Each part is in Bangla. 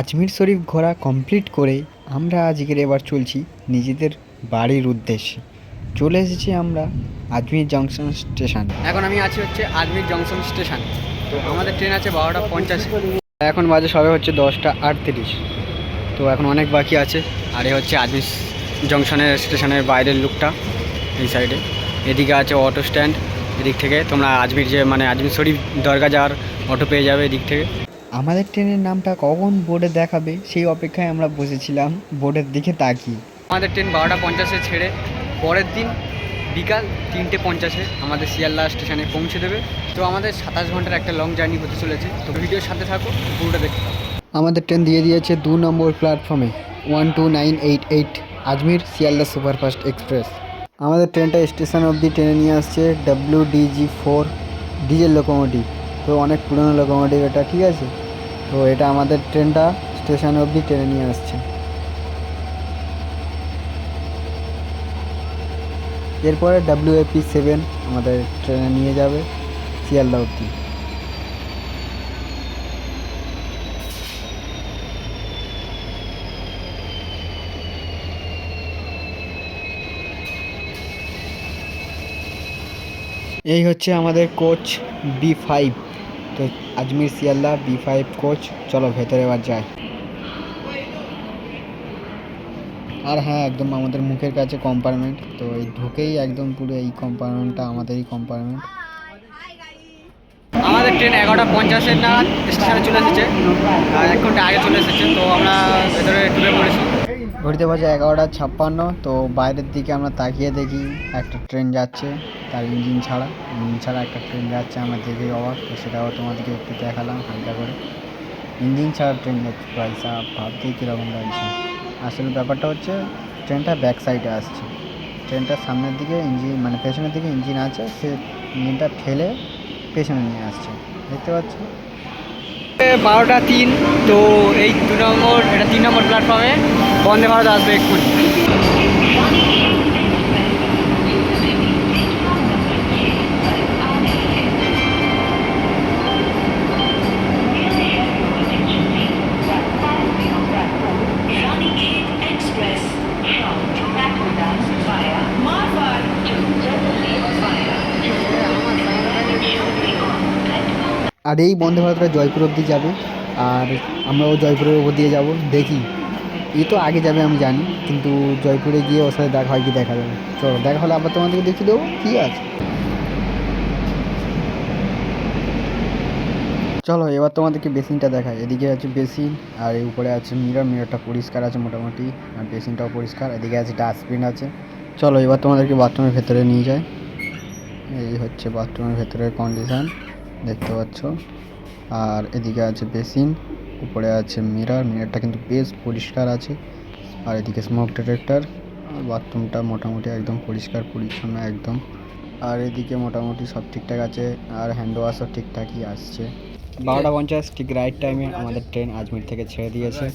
আজমির শরীফ ঘোরা কমপ্লিট করে আমরা আজকের এবার চলছি নিজেদের বাড়ির উদ্দেশ্যে। চলে এসেছি আমরা আজমির জংশন স্টেশন এখন আমি আছি হচ্ছে আজমির জংশন স্টেশন তো আমাদের ট্রেন আছে বারোটা পঞ্চাশে। এখন বাজে সবে হচ্ছে দশটা আটত্রিশ। তো এখন অনেক বাকি আছে। আর এ হচ্ছে আজমির জংশনের স্টেশনের বাইরের লুকটা এই সাইডে এদিকে আছে অটো স্ট্যান্ড এদিক থেকে তোমরা আজমির যে মানে আজমির শরীফ দরগা যাওয়ার অটো পেয়ে যাবে এদিক থেকে। আমাদের ট্রেনের নামটা কখন বোর্ডে দেখাবে সেই অপেক্ষায় আমরা বসেছিলাম। বোর্ডের দিকে তাকিয়ে। আমাদের ট্রেন বারোটা পঞ্চাশে ছেড়ে পরের দিন বিকাল তিনটে পঞ্চাশে আমাদের শিয়ালদা স্টেশনে পৌঁছে দেবে। তো আমাদের সাতাশ ঘণ্টার একটা লং জার্নি হতে চলেছে। তো ভিডিওর সাথে থাকো পুরোটা দেখতে আমাদের ট্রেন দিয়ে দিয়েছে দু নম্বর প্ল্যাটফর্মে one two nine eight eight Ajmer Sealdah superfast express. আমাদের ট্রেনটা স্টেশন অবধি টেনে নিয়ে আসছে W D G four diesel locomotive তো অনেক পুরনো লোকোমোটিভ এটা ঠিক আছে? তো এটা আমাদের ট্রেনটা স্টেশন অবধি টেনে নিয়ে আসছে। এরপরে ডাব্লিউ এপি সেভেন আমাদের ট্রেনে নিয়ে যাবে শিয়ালদা অবধি। এই হচ্ছে আমাদের কোচ বি ফাইভ তো Ajmer Sealdah B five coach চলো ভেতরে এবার যাই। আর হ্যাঁ একদম আমাদের মুখের কাছে কম্পার্টমেন্ট তো এই ঢুকেই একদম পুরো এই কম্পার্টমেন্টটা আমাদেরই কম্পার্টমেন্ট আমাদের ট্রেন এগারোটা পঞ্চাশের না স্টেশনে চলে এসেছে। এক ঘণ্টা আগে চলে এসেছে, তো আমরা ভেতরে ঢুকে পড়েছি। ঘড়িতে বাজে এগারোটা ছাপ্পান্ন, তো বাইরের দিকে আমরা তাকিয়ে দেখি একটা ট্রেন যাচ্ছে, তার ইঞ্জিন ছাড়া ইঞ্জিন ছাড়া একটা ট্রেন যাচ্ছে আমরা দেখে অবাক, তো সেটাও তোমাদেরকে একটু দেখালাম হালকা করে। ইঞ্জিন ছাড়া ট্রেন যাচ্ছে পয়সা ভাবতেই কীরকম লাগছে। আসলে ব্যাপারটা হচ্ছে ট্রেনটা ব্যাক সাইডে আসছে। ট্রেনটার সামনের দিকে ইঞ্জিন মানে পেছনের দিকে ইঞ্জিন আছে, সে ইঞ্জিনটা ঠেলে পেছনে নিয়ে আসছে। দেখতে পাচ্ছ? বারোটা তিন, তো এই দু নম্বর, এটা তিন নম্বর প্ল্যাটফর্মে বন্দে ভারত আসবে এক্ষুনি। আর এই বন্দে ভারতটা জয়পুর অবধি যাবে, আর আমরাও জয়পুরের ওপর দিয়ে যাব, দেখি। এ তো আগে যাবে, আমি জানি। কিন্তু জয়পুরে গিয়ে ওর সাথে দেখা হয় কি দেখা যাবে? চলো, দেখা হলে আবার তোমাদেরকে দেখিয়ে দেবো কী আছে। চলো, এবার তোমাদেরকে বেসিনটা দেখায় এদিকে আছে বেসিন, আর এই উপরে আছে মিরর। মিররটা পরিষ্কার আছে মোটামুটি। আর বেসিনটাও পরিষ্কার। এদিকে আছে ডাস্টবিন আছে। চলো, এবার তোমাদেরকে বাথরুমের ভেতরে নিয়ে যায় এই হচ্ছে বাথরুমের ভেতরের কন্ডিশান দেখতে পাচ্ছ। আর এদিকে আছে বেসিন। উপরে আছে মিরার, মিররটা কিন্তু বেশ পরিষ্কার আছে। আর এদিকে স্মোক ডিটেক্টর বাথরুমটা মোটামুটি একদম পরিষ্কার, পরিচ্ছন্ন একদম। আর এদিকে মোটামুটি সব ঠিকঠাক আছে, আর হ্যান্ড ওয়াশও ঠিকঠাকই আসছে। বারোটা পঞ্চাশ, ঠিক রাইট টাইমে আমাদের ট্রেন আজমির থেকে ছেড়ে দিয়েছে।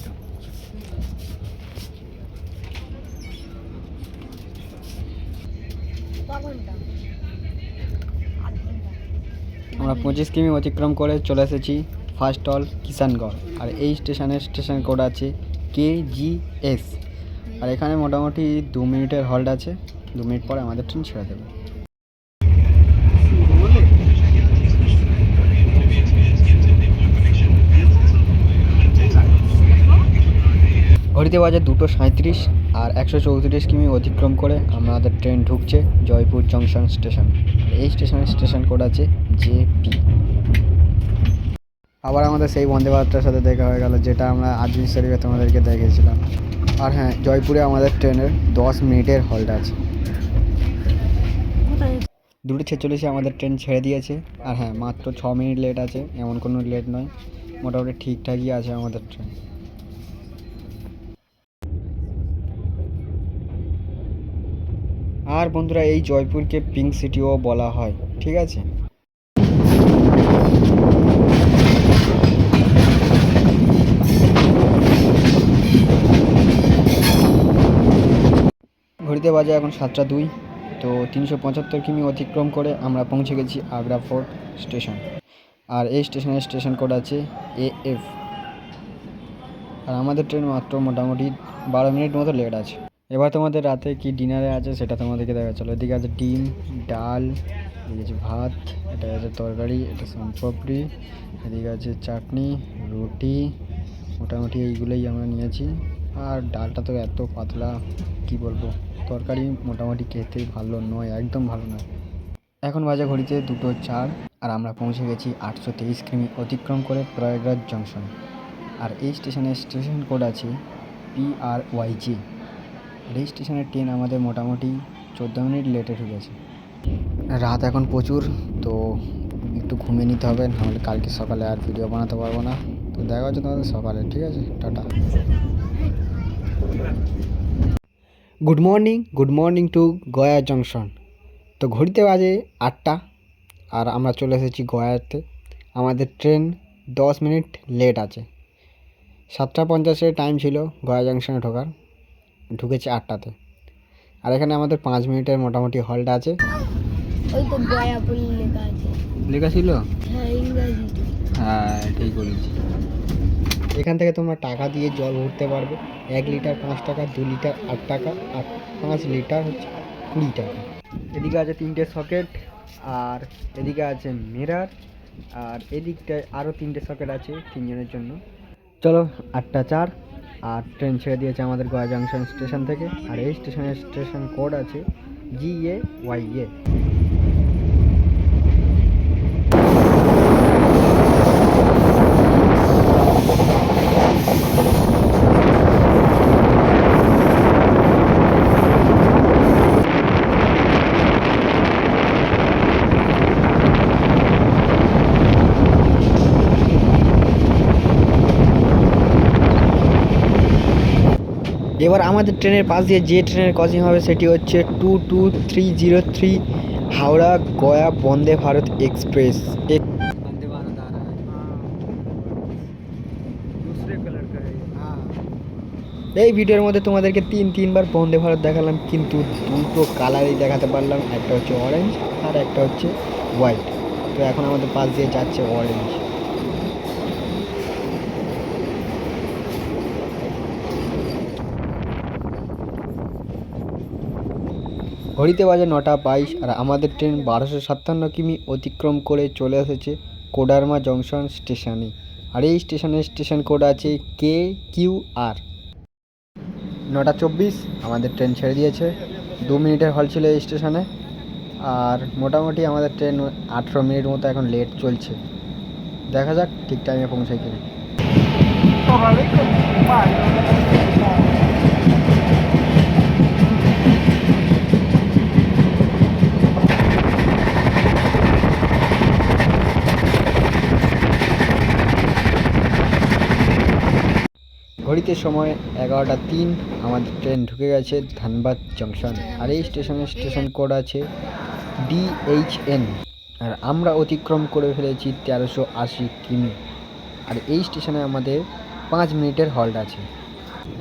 আমরা পঁচিশ কিমি অতিক্রম করে চলে এসেছি। ফার্স্ট হল কিষানগড়। আর এই স্টেশনের স্টেশন কোড আছে কে এস আর এখানে মোটামুটি দু মিনিটের হল্ট আছে। দু মিনিট পরে আমাদের ট্রেন ছেড়ে দেবে। ঘড়িতে বাজে দুটো সাঁত্রিশ আর একশো চৌত্রিশ কিমি অতিক্রম করে আমাদের ট্রেন ঢুকছে জয়পুর জংশন স্টেশন এই স্টেশনের স্টেশন কোড আছে জে পি আবার আমাদের সেই বন্দে ভারতটার সাথে দেখা হয়ে গেল যেটা আমরা আজমির শরীফে তোমাদেরকে দেখেছিলাম আর হ্যাঁ জয়পুরে আমাদের ট্রেনের দশ মিনিটের হল্ট আছে। দুটো ছেচল্লিশে আমাদের ট্রেন ছেড়ে দিয়েছে আর হ্যাঁ মাত্র ছ মিনিট লেট আছে এমন কোনো লেট নয় মোটামুটি ঠিকঠাকই আছে আমাদের ট্রেন। আর বন্ধুরা এই জয়পুরকে পিঙ্ক সিটিও বলা হয় ঠিক আছে? ঘড়িতে বাজে এখন সাতটা দুই, তো তিনশো পঁচাত্তর কিমি অতিক্রম করে আমরা পৌঁছে গেছি আগ্রা ফোর্ট স্টেশন। আর এই স্টেশনের স্টেশন কোড আছে এ এফ আর আমাদের ট্রেন মাত্র মোটামুটি বারো মিনিট মতো লেট আছে। এবার তোমাদের রাতে কি ডিনারে আছে সেটা তোমাদেরকে দেখা। চলো এদিকে আছে ডিম, ডাল, এদিকে আছে ভাত এটা আছে তরকারি, এটা সোনপাপড়ি এদিকে আছে চাটনি, রুটি, মোটামুটি এইগুলোই আমরা নিয়েছি। আর ডালটা তো এত পাতলা, কি বলব? তরকারি মোটামুটি খেতে ভালো নয়, একদম ভালো নয়। এখন বাজে ঘড়িতে দুটো চার আর আমরা পৌঁছে গেছি আটশো তেইশ কিমি অতিক্রম করে প্রয়াগরাজ জংশন। আর এই স্টেশনের স্টেশন কোড আছে পি আর ওয়াইজি আর এই স্টেশনের ট্রেন আমাদের মোটামুটি চোদ্দ মিনিট লেটে ঢুকেছে। রাত এখন প্রচুর, তো একটু ঘুমিয়ে নিতে হবে, নাহলে কালকে সকালে আর ভিডিও বানাতে পারব না। তো দেখা হচ্ছে তোমাদের সকালে, ঠিক আছে? Tata. Good morning good morning to Gaya junction. তো ঘড়িতে বাজে আটটা আর আমরা চলে এসেছি গয়াতে। আমাদের ট্রেন দশ মিনিট লেট আছে। সাতটা পঞ্চাশের টাইম ছিল গয়া জাংশনে ঢোকার ঢুকেছে আটটাতে। আর এখানে আমাদের পাঁচ মিনিটের মোটামুটি হলটা আছে। ওই তো গয়া বলে লেখা আছে। লেখা ছিল? হ্যাঁ হ্যাঁ ঠিক বলেছি এখান থেকে তোমরা টাকা দিয়ে জল ভরতে পারবে। এক লিটার পাঁচ টাকা, দু লিটার আট টাকা আর পাঁচ লিটার হচ্ছে কুড়ি টাকা। এদিকে আছে তিনটে সকেট আর এদিকে আছে মিরার আর এদিকটায় আরও তিনটে সকেট আছে তিনজনের জন্য। চলো আটটা চার আর ট্রেন ছেড়ে দিয়েছে আমাদের গোয়া জাংশন স্টেশন থেকে। আর এই স্টেশনের স্টেশন কোড আছে জি এ ওয়াই এ এবার আমাদের ট্রেনের পাশ দিয়ে যে ট্রেনের ক্রসিং হবে সেটি হচ্ছে two two three zero three Howrah Gaya Vande Bharat express. এই। ভিডিওর মধ্যে তোমাদেরকে তিন তিনবার বন্দে ভারত দেখালাম কিন্তু দুটো কালারই দেখাতে পারলাম। একটা হচ্ছে অরেঞ্জ আর একটা হচ্ছে হোয়াইট তো এখন আমাদের পাশ দিয়ে যাচ্ছে অরেঞ্জ ঘড়িতে বাজে নটা বাইশ আর আমাদের ট্রেন বারোশো সাতান্ন কিমি অতিক্রম করে চলে এসেছে কোডারমা জংশন স্টেশনে। আর এই স্টেশনের স্টেশন কোড আছে কে কিউ আর নটা চব্বিশ, আমাদের ট্রেন ছেড়ে দিয়েছে। দু মিনিটের হল ছিল এই স্টেশনে। আর মোটামুটি আমাদের ট্রেন আঠেরো মিনিট মতো এখন লেট চলছে। দেখা যাক ঠিক টাইমে পৌঁছায় কিনা। ঘড়িতে সময় এগারোটা তিন, আমাদের ট্রেন ঢুকে গেছে ধানবাদ জংশন। আর এই স্টেশনের স্টেশন কোড আছে ডিএইচএন আর আমরা অতিক্রম করে ফেলেছি তেরোশো আশি কিমি। আর এই স্টেশনে আমাদের পাঁচ মিনিটের হল্ট আছে।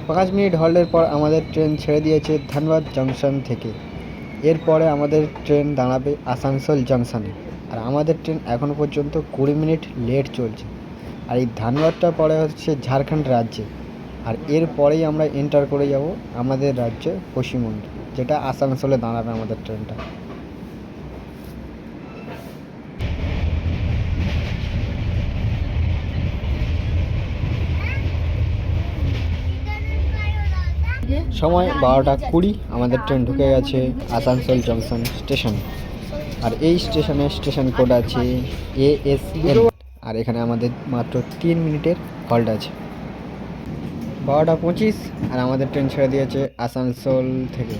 পাঁচ মিনিট হল্টের পর আমাদের ট্রেন ছেড়ে দিয়েছে ধানবাদ জংশন থেকে। এরপরে আমাদের ট্রেন দাঁড়াবে আসানসোল জংশনে। আর আমাদের ট্রেন এখনও পর্যন্ত কুড়ি মিনিট লেট চলছে। আর এই ধানবাদটা পরে হচ্ছে ঝাড়খণ্ড রাজ্যে। আর এর পরেই আমরা এন্টার করে যাব আমাদের রাজ্য পশ্চিমবঙ্গে, যেটা আসানসোলে দাঁড়াবে আমাদের ট্রেনটা সময় বারোটা কুড়ি, আমাদের ট্রেন ঢুকে গেছে আসানসোল জংশন স্টেশন আর এই স্টেশনের স্টেশন কোড আছে এ এস আর এখানে আমাদের মাত্র তিন মিনিটের হল্ট আছে। বারোটা পঁচিশ আর আমাদের ট্রেন ছেড়ে দিয়েছে আসানসোল থেকে।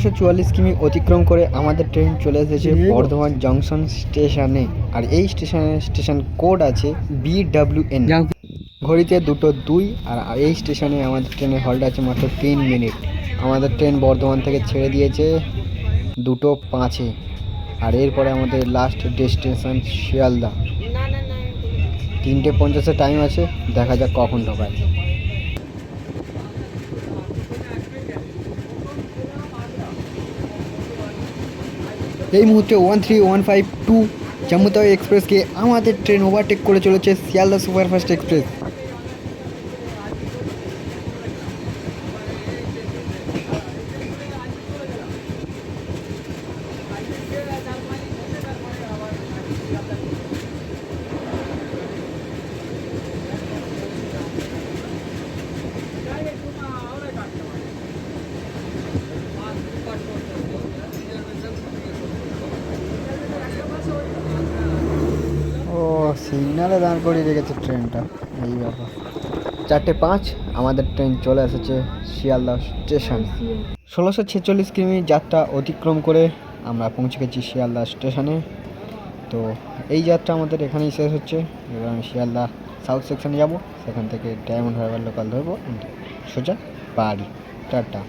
পনেরোশো চুয়াল্লিশ কিমি অতিক্রম করে আমাদের ট্রেন চলে এসেছে বর্ধমান জংশন স্টেশনে। আর এই স্টেশনের স্টেশন কোড আছে বিডাব্লিউএন ঘড়িতে দুটো দুই আর এই স্টেশনে আমাদের ট্রেনের হল্ট আছে মাত্র তিন মিনিট। আমাদের ট্রেন বর্ধমান থেকে ছেড়ে দিয়েছে দুটো পাঁচে। আর এরপরে আমাদের লাস্ট ডেস্টিনেশন শিয়ালদা। তিনটে পঞ্চাশে টাইম আছে দেখা যাক কখন ঢোকায়। এই মুহূর্তে one three one five two Jammu Tawi এক্সপ্রেসকে আমাদের ট্রেন ওভারটেক করে চলেছে শিয়ালদা সুপারফাস্ট এক্সপ্রেস সিগনালে দাঁড় করিয়ে রেখেছে ট্রেনটা, এই ব্যাপার। চারটে পাঁচ, আমাদের ট্রেন চলে এসেছে শিয়ালদা স্টেশন। ষোলোশো ছেচল্লিশ কিমি যাত্রা অতিক্রম করে আমরা পৌঁছে গেছি শিয়ালদা স্টেশনে। তো এই যাত্রা আমাদের এখানেই শেষ হচ্ছে। এবার আমি শিয়ালদা সাউথ সেকশনে যাব। সেখান থেকে ডায়মন্ড হারবার লোকাল ধরবো। সোজা বাড়ি টাটা।